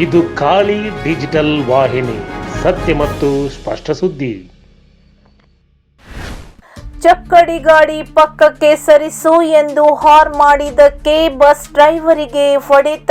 ಇದು ಖಾಲಿ ಡಿಜಿಟಲ್ ವಾಹಿನಿ, ಸತ್ಯ ಮತ್ತು ಸ್ಪಷ್ಟ ಸುದ್ದಿ. ಚಕ್ಕಡಿ ಗಾಡಿ ಪಕ್ಕಕ್ಕೆ ಸರಿಸು ಎಂದು ಹಾರ್ ಮಾಡಿದಕ್ಕೆ ಬಸ್ ಡ್ರೈವರಿಗೆ ಹೊಡೆತ.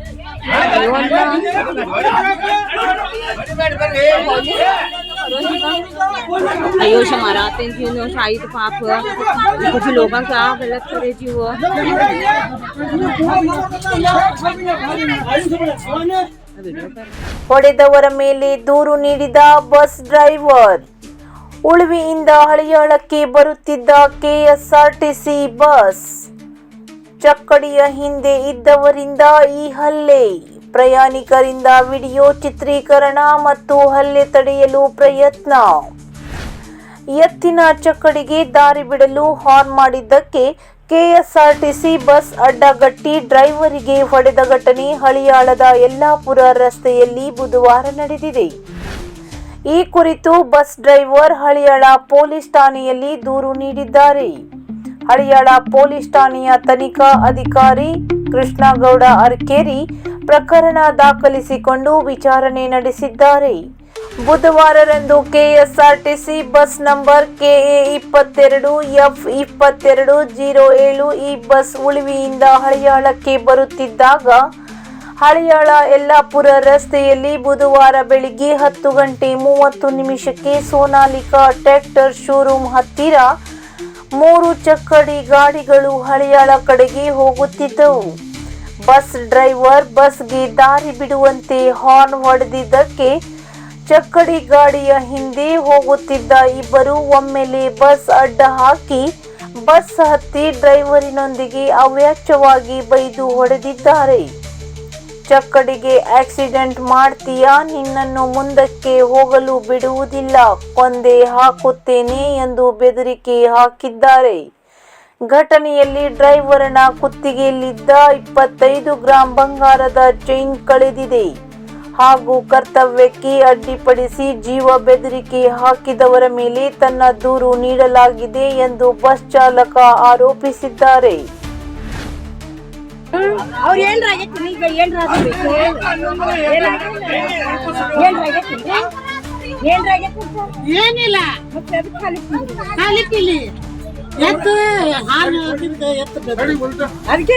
रंदे भैया क्या करेंगे क्या गलती क्या करें आयुष हमारा तीन शाहिद पाप कुछ लोगों क्या गलत करे जी वो ಹೊಡೆದವರ ಮೇಲೆ ದೂರು ನೀಡಿದ ಬಸ್ ಡ್ರೈವರ್ ಉಳುವಿಯಿಂದ ಹಳಿಯಾಳಕ್ಕೆ ಬರುತ್ತಿದ್ದ ಕೆಎಸ್ಆರ್ಟಿಸಿ ಬಸ್ ಚಕ್ಕಡಿಯ ಹಿಂದೆ ಇದ್ದವರಿಂದ ಈ ಹಲ್ಲೆ. ಪ್ರಯಾಣಿಕರಿಂದ ವಿಡಿಯೋ ಚಿತ್ರೀಕರಣ ಮತ್ತು ಹಲ್ಲೆ ತಡೆಯಲು ಪ್ರಯತ್ನ. ಎತ್ತಿನ ಚಕ್ಕಡಿಗೆ ದಾರಿ ಬಿಡಲು ಹಾರ್ನ್ ಮಾಡಿದ್ದಕ್ಕೆ ಕೆಎಸ್ಆರ್ಟಿಸಿ ಬಸ್ ಅಡ್ಡಗಟ್ಟಿ ಡ್ರೈವರಿಗೆ ಹೊಡೆದ ಘಟನೆ ಹಳಿಯಾಳದ ಯಲ್ಲಾಪುರ ರಸ್ತೆಯಲ್ಲಿ ಬುಧವಾರ ನಡೆದಿದೆ. ಈ ಕುರಿತು ಬಸ್ ಡ್ರೈವರ್ ಹಳಿಯಾಳ ಪೊಲೀಸ್ ಠಾಣೆಯಲ್ಲಿ ದೂರು ನೀಡಿದ್ದಾರೆ. ಹಳಿಯಾಳ ಪೊಲೀಸ್ ಠಾಣೆಯ ತನಿಖಾ ಅಧಿಕಾರಿ ಕೃಷ್ಣಗೌಡ ಅರ್ಕೇರಿ ಪ್ರಕರಣ ದಾಖಲಿಸಿಕೊಂಡು ವಿಚಾರಣೆ ನಡೆಸಿದ್ದಾರೆ. ಬುಧವಾರರಂದು ಕೆಎಸ್ಆರ್ಟಿಸಿ ಬಸ್ ನಂಬರ್ ಕೆಎ ಇಪ್ಪತ್ತೆರಡು ಎಫ್ ಇಪ್ಪತ್ತೆರಡು, ಜೀರೋ ಏಳು ಈ ಬಸ್ ಉಳಿವಿಯಿಂದ ಹಳಿಯಾಳಕ್ಕೆ ಬರುತ್ತಿದ್ದಾಗ ಹಳಿಯಾಳ ಯಲ್ಲಾಪುರ ರಸ್ತೆಯಲ್ಲಿ ಬುಧವಾರ ಬೆಳಿಗ್ಗೆ ಹತ್ತು ಗಂಟೆ ಮೂವತ್ತು ನಿಮಿಷಕ್ಕೆ ಸೋನಾಲಿಕಾ ಟ್ರ್ಯಾಕ್ಟರ್ ಶೋರೂಮ್ ಹತ್ತಿರ ಮೂರು ಚಕ್ಕಡಿ ಗಾಡಿಗಳು ಹಳಿಯಾಳ ಕಡೆಗೆ ಹೋಗುತ್ತಿದ್ದವು. ಬಸ್ ಡ್ರೈವರ್ ಬಸ್ಗೆ ದಾರಿ ಬಿಡುವಂತೆ ಹಾರ್ನ್ ಹೊಡೆದಿದ್ದಕ್ಕೆ ಚಕ್ಕಡಿ ಗಾಡಿಯ ಹಿಂದೆ ಹೋಗುತ್ತಿದ್ದ ಇಬ್ಬರು ಒಮ್ಮೆಲೆ ಬಸ್ ಅಡ್ಡ ಹಾಕಿ ಬಸ್ ಹತ್ತಿ ಡ್ರೈವರಿನೊಂದಿಗೆ ಅವ್ಯಾಚ್ಯವಾಗಿ ಬೈದು ಹೊಡೆದಿದ್ದಾರೆ. ಚಕ್ಕಡಿಗೆ ಆಕ್ಸಿಡೆಂಟ್ ಮಾಡ್ತೀಯಾ? ನಿನ್ನನ್ನು ಮುಂದಕ್ಕೆ ಹೋಗಲು ಬಿಡುವುದಿಲ್ಲ. ಕೊಂದೆ ಹಾಕುತ್ತೇನೆ ಎಂದು ಬೆದರಿಕೆ ಹಾಕಿದ್ದಾರೆ. ಘಟನೆಯಲ್ಲಿ ಡ್ರೈವರ್ನ ಕುತ್ತಿಗೆಯಲ್ಲಿದ್ದ ಇಪ್ಪತ್ತೈದು ಗ್ರಾಂ ಬಂಗಾರದ ಚೈನ್ ಕಳೆದಿದೆ. ಹಾಗೂ ಕರ್ತವ್ಯಕ್ಕೆ ಅಡ್ಡಿಪಡಿಸಿ ಜೀವ ಬೆದರಿಕೆ ಹಾಕಿದವರ ಮೇಲೆ ತನ್ನ ದೂರು ನೀಡಲಾಗಿದೆ ಎಂದು ಬಸ್ ಚಾಲಕ ಆರೋಪಿಸಿದ್ದಾರೆ. ಅವ್ರು ಏನ್ರಾಗೈತಿ ಈಗ ಏನ್ರಾಗಬೇಕು ಏನ್ರಾಗೈತಿ ಏನ್ರಾಗೈತಿ ಏನಿಲ್ಲ. ಮತ್ತೆ ಅದು ಖಾಲಿ. ಖಾಲಿ ಪಿಲಿ ಎತ್ತು ಹಾಲು ಎತ್ತು ಅದಕ್ಕೆ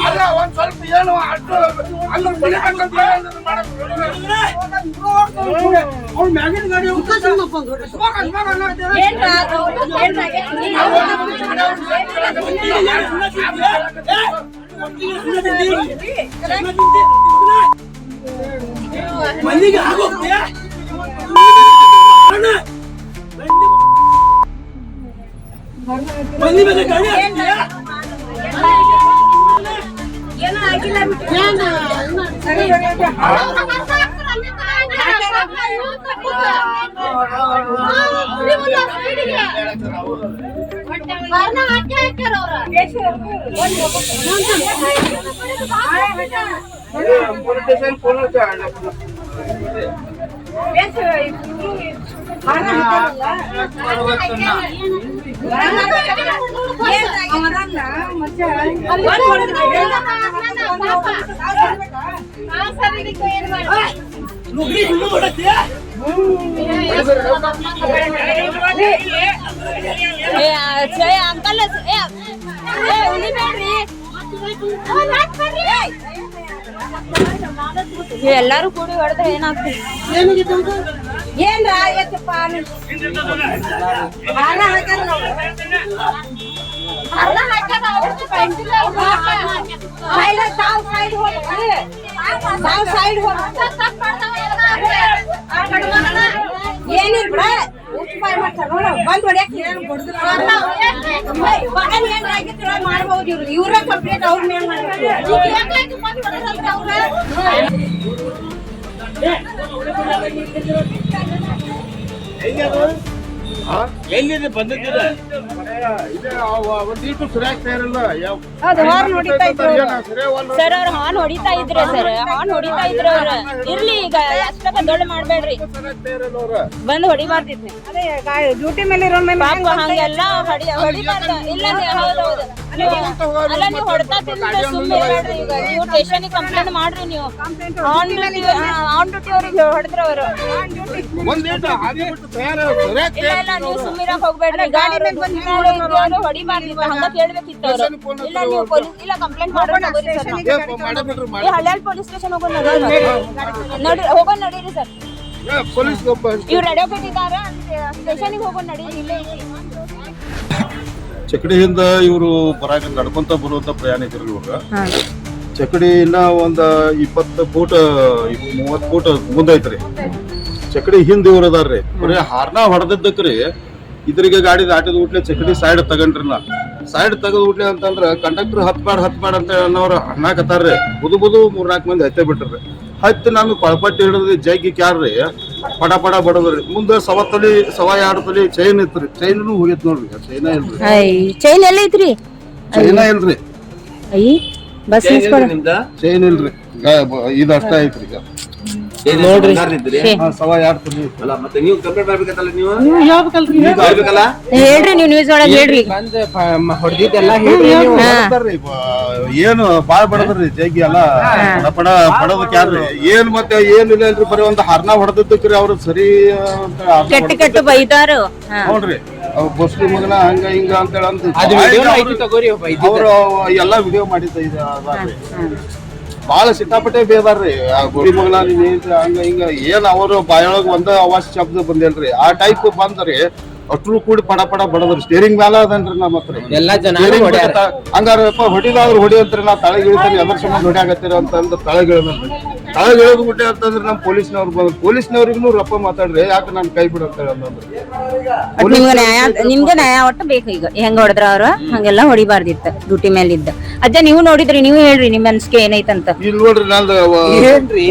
ಅಲ್ಲ ಒಂದ್ ಸ್ವಲ್ಪ ಏನು ಅಷ್ಟು ಅವ್ರ ಮ್ಯಾಗಿನ ಗಾಡಿ ಮನೆಗೆ ಆಗೋಗ್ತೀಯ ಬಂದಿ ಮೇಲೆ ಗಾಡಿ ಪೊಲೀಸ್ ಸ್ಟೇಷನ್ ಫೋನ್ ನುಗ್ರಿ ಸುಳ್ಳು ಮಾಡತ್ತೀಯ ಏ ಛೇ ಅಂಕಲ್ ಏ ಏ ಉಳಿಬೇಡ್ರಿ ಏ, ಎಲ್ಲಾರು ಕೂಡಿ ಹೊಡೆದ್ರೆ ಏನಾಗ್ತದೆ? ಏನ್ರ? ಆಗೈತಪ್ಪ ಹಾರ ಹಾಕ್ಯಾರ ಸೈಡ್ ತಾವ್ ಸೈಡ್ ಹೋಗ್ರಿ ತಾವ್ ಮಾಡ್ಬೋದು ಇವ್ರು. ಇವ್ರ ಕಂಪ್ಲೇಂಟ್ ಅವ್ರ ಮೇಲೆ ಮಾಡ್ಬೇಕು? ಎಲ್ಲಿದೆ ಬಂದಿದ್ದೀರ? ಹೌದು ಹಾರ್ನ್ ಹೊಡಿತಾ ಇದ್ರು ಸರ್ ಅವ್ರ ಹಾನ್ ಹೊಡಿತಾ ಇದ್ರೆ ಸರ್. ಹಾನ್ ಹೊಡಿತಾ ಇದ್ರ ಅವ್ರ. ಇರ್ಲಿ ಈಗ ಅಷ್ಟಕ್ಕ ದೊಡ್ಡ ಮಾಡ್ಬೇಡ್ರಿ. ಬಂದು ಡ್ಯೂಟಿ ಮೇಲೆ ಇರೋ ಮೇಲೆ ಪಾಪ ಹಂಗೆಲ್ಲ ಹೊಡಿ ಹೊಡಿಬಾರ್ದ. ಇಲ್ಲ ನೀವು ಹೌದೌದು. ಅಲ್ಲ ನೀವು ಹೊಡ್ತಾ ತಿಂದ್ರೆ ಸುಮ್ಮನೆ ಇರ್ಬೇಡ್ರಿ ಈಗ. ನೀವು ಸ್ಟೇಷನ್ ಕಂಪ್ಲೇಂಟ್ ಮಾಡ್ರಿ ನೀವು. ಆನ್ ಡ್ಯೂಟಿ ಆನ್ ಡ್ಯೂಟಿ ಅವ್ರಿಗೆ ಹೊಡೆದ್ರ ಅವರು. ಒಂದೀಟು ಹಾದಿ ಬಿಟ್ಟು ತಯಾರು ಸರಿಯಾಗಿ ಇಲ್ಲ ಇಲ್ಲ ನೀವು ಸುಮ್ಮಿರಕ್ ಹೋಗ್ಬೇಡ್ರಿ. ಗಾಡಿ ಮೇಲೆ ಬಂದು ಹೊಡಿಬಾರ್ದಿತ್ತು ಹಂಗ ಕೇಳ್ಬೇಕಿತ್ತು. ಅವ್ರು ಇಲ್ಲ ನೀವು ಪೊಲೀಸ್ ಇಲ್ಲ ಕಂಪ್ಲೇಂಟ್ ಮಾಡೋಣ ಏ, ಮಾಡಬಿಡ್ರಿ ಮಾಡಿ ಹಳ್ಯಾಳ್ ಪೊಲೀಸ್ ಸ್ಟೇಷನ್ ಹೋಗೋಣ ನಡಿ ಹೋಗೋಣ ನಡೀರಿ ಸರ್. ಏ, ಪೊಲೀಸ್ ಒಬ್ಬ ಇವ್ರು ರೆಡಿ ಇದ್ದಾರ ಸ್ಟೇಷನ್ಗೆ ಹೋಗೋಣ ನಡೀರಿ ಇಲ್ಲೇ ಐತಿ ಚಕಡಿಯಿಂದ ಇವರು ಬರಾಕ ನಡ್ಕೊಂತ ಬರುವಂತ ಪ್ರಯಾಣಿಕರು ಇವಾಗ ಚಕಡಿ ಇನ್ನ ಒಂದ್ ಇಪ್ಪತ್ತು ಫೂಟ್ ಮೂವತ್ ಫೂಟ್ ಮುಂದೈತ್ರಿ. ಚಕಡಿ ಹಿಂದ್ ಇವ್ರ ಅದಾರ್ರಿ. ಬರೀ ಹಾರ್ನ ಹೊಡೆದಿದ್ದಕ್ರಿ. ಇದ್ರಿಗೆ ಗಾಡಿ ದಾಟಿದ ಊಟ್ಲೆ ಚಕಡಿ ಸೈಡ್ ತಗೊಂಡ್ರಲ್ಲ. ನಾ ಸೈಡ್ ತೆಗೆದ್ ಊಟ್ಲೆ ಅಂತಂದ್ರ ಕಂಡಕ್ಟರ್ ಹತ್ ಮಾಡ್ ಹತ್ ಮಾಡ್ ಅಂತ ಅನ್ನೋರು ಹಣ್ಣಾಕತ್ತಾರ್ರಿ ಬುದು ಬುದು ಮೂರ್ನಾಲ್ಕು ಮಂದಿ ಹತ್ತೆ ಬಿಟ್ರಿ. ಹತ್ತಿ ನಾನು ಪಳಪಟ್ಟಿ ಹಿಡಿದ್ರಿ ಜಗ್ಗಿ ಕ್ಯಾರ್ರಿ. ಪಡ ಪಡ ಬಡದ್ರಿ. ಮುಂದೆ ಸವ ತಲಿ ಸವ ಎರಡು ತಲಿ ಚೈನ್ ಇತ್ರಿ. ಚೈನೂ ಹೋಗಿತ್ ನೋಡ್ರಿ. ಚೈನ ಇಲ್ರಿ. ಚೈನ್ ಎಲ್ಲ ಐತ್ರಿ? ಚೈನ ಇಲ್ರಿ. ಬಸ್ ಚೈನ್ ಇಲ್ರಿ. ಇದಷ್ಟ ಬ- ಇದ್ ಅಷ್ಟ ಐತ್ರಿ ಈಗ. ನೋಡ್ರಿ. ಹಾ, ಸವ ಎರಡ್ ತಲಿ ಅಲ್ಲ ಮತ್ತೆ ನೀವು ಕಂಪ್ಲೇಂಟ್ ಮಾಡ್ಬೇಕತ್ತಲ್ಲ ನೀವು? ನೀವು ಹೇಳ್ಬೇಕಲ್ರಿ ಮಾಡ್ಬೇಕಲ್ಲ ಹೇಳ್ರಿ ನೀವು ನ್ಯೂಸ್ ಒಳಗೆ ಹೇಳ್ರಿ. ಹೊಡೆದಿದ್ದೆಲ್ಲ ಬಡದ್ರಿ, ಬ- ಏನು ಬಾಳ್ ಬಡದ್ರಿ ಜಗ್ಗಿ ಎಲ್ಲ. ಪಡ ಪಡೋದಕ್ಕೆ ಯಾರ್ರಿ? ಏನ್ ಮತ್ತೆ ಏನ್ ಇಲ್ಲ ಇಲ್ರಿ ಬರೀ ಒಂದ್ ಹರ್ನ ಹೊಡೆದಕ್ರಿ ಅವ್ರು ಸರಿ ಕೆಟ್ಟ ಕೆಟ್ಟ ಬೈದಾರು. ನೋಡ್ರಿ ಬಸ್ಲಿ ಮಗನ ಹಂಗ ಹಿಂಗ ಅಂತೇಳಿ ಅಂತ ಅವ್ರು- ಎಲ್ಲಾ ವಿಡಿಯೋ ಮಾಡಿದ್ದ ಇದೆ ಬಾಳ ಸಿಕ್ಕಾಪಟ್ಟೆ ಬೇದಾರ್ರಿ ಆ ಗುಡಿ ಮಗಳ ನೀನ್ ಏನ್ರಿ ಹಂಗ ಹಿಂಗ ಏನ್ ಅವರು ಬಾಯೊಳಗ ಒಂದ ಅವಾಜ್ ಶಬ್ದ ಬಂದಿಲ್ರಿ ಆ ಟೈಪ್ ಬಂದ್ರಿ ಅಷ್ಟ್ರು ಕೂಡಿ ಪಡ ಪಡ ಬಡದ್ರಿ. ಸ್ಟೇರಿಂಗ್ ಮ್ಯಾಲ ಅದನ್ರಿ ನಮ್ಮ ಹತ್ರ. ಎಲ್ಲಾ ಜನ ಹಂಗಾರಪ್ಪ ಹೊಡಿದಾದ್ರು ಹೊಡಿ ಅಂತ್ರಿ ನಾ ತಳಗ್ ಅದ್ರ ಸಂಬಂಧ ಹೊಡ್ಯಾಕತ್ತೀರ ಅಂತಂದ್ರೆ ತಳಗ್ ಇಳಿದ್ರಿ ಹೇಳೋದು ಬಿಟ್ಟೆ ಅಂತಂದ್ರೆ ನಮ್ ಪೊಲೀಸ್ನವ್ರು ಬಂದ್ರು. ಪೊಲೀಸ್ನವ್ರಿಗೂ ರಪ್ಪ ಮಾತಾಡ್ರಿ ಯಾಕೆ ನಾನು ಕೈ ಬಿಡು ಅಂತ ನಿಮ್ಗೆ ನ್ಯಾಯ ನಿಮ್ಗೆ ನ್ಯಾಯ ಒಟ್ಟು ಬೇಕು ಈಗ. ಹೆಂಗ್ ಹೊಡೆದ್ರ ಅವ್ರು? ಹಂಗೆಲ್ಲ ಹೊಡಿಬಾರ್ದಿತ್ತ ಡ್ಯೂಟಿ ಮೇಲೆ ಇದ್ದ ಅಜ್ಜ ನೀವು ನೋಡಿದ್ರಿ ನೀವು ಹೇಳ್ರಿ ನಿಮ್ ಅನ್ಸಿಕೆ ಏನೈತಂತ. ಇಲ್ಲಿ ನೋಡ್ರಿ ನಂದು ಏನ್ರಿ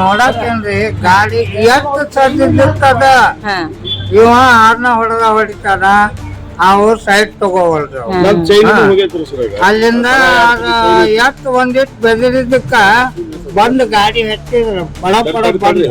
ನೋಡಕೇನ್ರಿ ಗಾಡಿ ಎಷ್ಟು ಸದ್ದಿರ್ತದ ಹಾ. ಇವ ಆರ್ನ ಹೊಡೆದ ಹೊಡಿತಾನ ಅವ್ರ. ಸೈಡ್ ತಗೋವಲ್ರಿ. ನಮ್ ಚೈನ್ ಹೋಗೈತ್ರಿ ಸರ್ ಈಗ. ಅಲ್ಲಿಂದ ಎತ್ತು ಒಂದಿಟ್ಟು ಬೆದರಿದ್ದಕ್ಕ ಬಂದು ಗಾಡಿ ಹತ್ತಿದ್ರು ಪಡ ಪಡ ಬಂದು